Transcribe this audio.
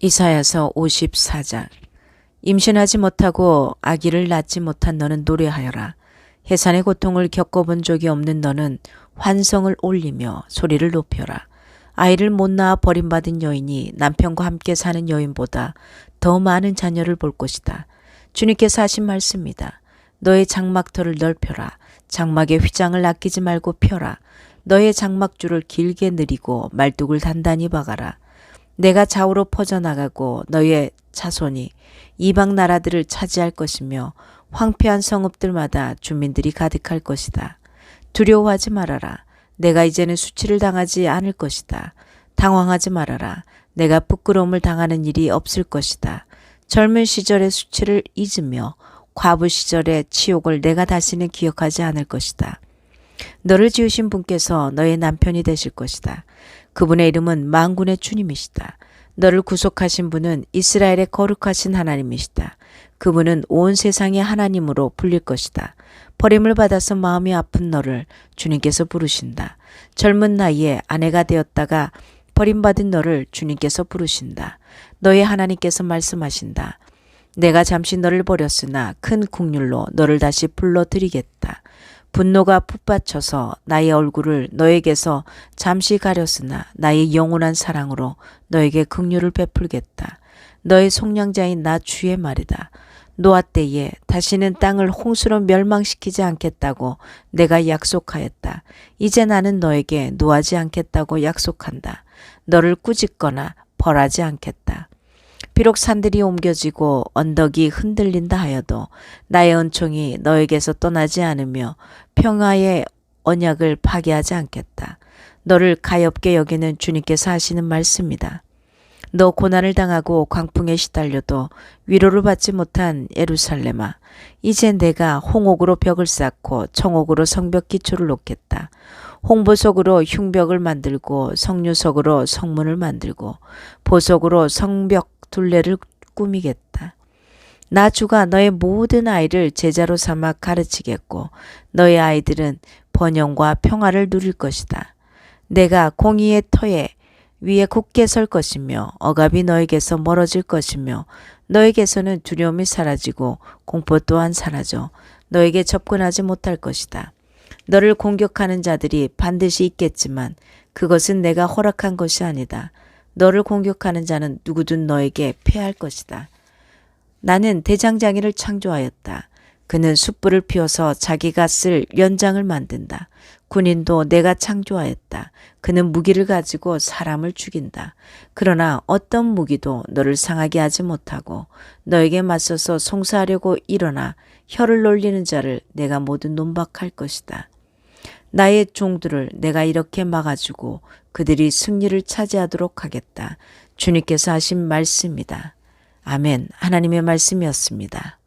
이사야서 54장 임신하지 못하고 아기를 낳지 못한 너는 노래하여라. 해산의 고통을 겪어본 적이 없는 너는 환성을 올리며 소리를 높여라. 아이를 못 낳아 버림받은 여인이 남편과 함께 사는 여인보다 더 많은 자녀를 볼 것이다. 주님께서 하신 말씀이다. 너의 장막터를 넓혀라. 장막의 휘장을 아끼지 말고 펴라. 너의 장막줄을 길게 늘이고 말뚝을 단단히 박아라. 내가 좌우로 퍼져나가고 너의 자손이 이방 나라들을 차지할 것이며 황폐한 성읍들마다 주민들이 가득할 것이다. 두려워하지 말아라. 내가 이제는 수치를 당하지 않을 것이다. 당황하지 말아라. 내가 부끄러움을 당하는 일이 없을 것이다. 젊은 시절의 수치를 잊으며 과부 시절의 치욕을 내가 다시는 기억하지 않을 것이다. 너를 지으신 분께서 너의 남편이 되실 것이다. 그분의 이름은 만군의 주님이시다. 너를 구속하신 분은 이스라엘의 거룩하신 하나님이시다. 그분은 온 세상의 하나님으로 불릴 것이다. 버림을 받아서 마음이 아픈 너를 주님께서 부르신다. 젊은 나이에 아내가 되었다가 버림받은 너를 주님께서 부르신다. 너의 하나님께서 말씀하신다. 내가 잠시 너를 버렸으나 큰 국률로 너를 다시 불러드리겠다. 분노가 풋받쳐서 나의 얼굴을 너에게서 잠시 가렸으나 나의 영원한 사랑으로 너에게 긍휼을 베풀겠다. 너의 속량자인 나 주의 말이다. 노아 때에 다시는 땅을 홍수로 멸망시키지 않겠다고 내가 약속하였다. 이제 나는 너에게 노하지 않겠다고 약속한다. 너를 꾸짖거나 벌하지 않겠다. 비록 산들이 옮겨지고 언덕이 흔들린다 하여도 나의 은총이 너에게서 떠나지 않으며 평화의 언약을 파괴하지 않겠다. 너를 가엽게 여기는 주님께서 하시는 말씀이다. 너 고난을 당하고 광풍에 시달려도 위로를 받지 못한 예루살렘아 이제 내가 홍옥으로 벽을 쌓고 청옥으로 성벽 기초를 놓겠다. 홍보석으로 흉벽을 만들고 성류석으로 성문을 만들고 보석으로 성벽 둘레를 꾸미겠다. 나 주가 너의 모든 아이를 제자로 삼아 가르치겠고 너의 아이들은 번영과 평화를 누릴 것이다. 내가 공의의 터에 위에 굳게 설 것이며 억압이 너에게서 멀어질 것이며 너에게서는 두려움이 사라지고 공포 또한 사라져 너에게 접근하지 못할 것이다. 너를 공격하는 자들이 반드시 있겠지만 그것은 내가 허락한 것이 아니다. 너를 공격하는 자는 누구든 너에게 패할 것이다. 나는 대장장이를 창조하였다. 그는 숯불을 피워서 자기가 쓸 연장을 만든다. 군인도 내가 창조하였다. 그는 무기를 가지고 사람을 죽인다. 그러나 어떤 무기도 너를 상하게 하지 못하고 너에게 맞서서 송사하려고 일어나 혀를 놀리는 자를 내가 모두 논박할 것이다. 나의 종들을 내가 이렇게 막아주고 그들이 승리를 차지하도록 하겠다. 주님께서 하신 말씀이다. 아멘. 하나님의 말씀이었습니다.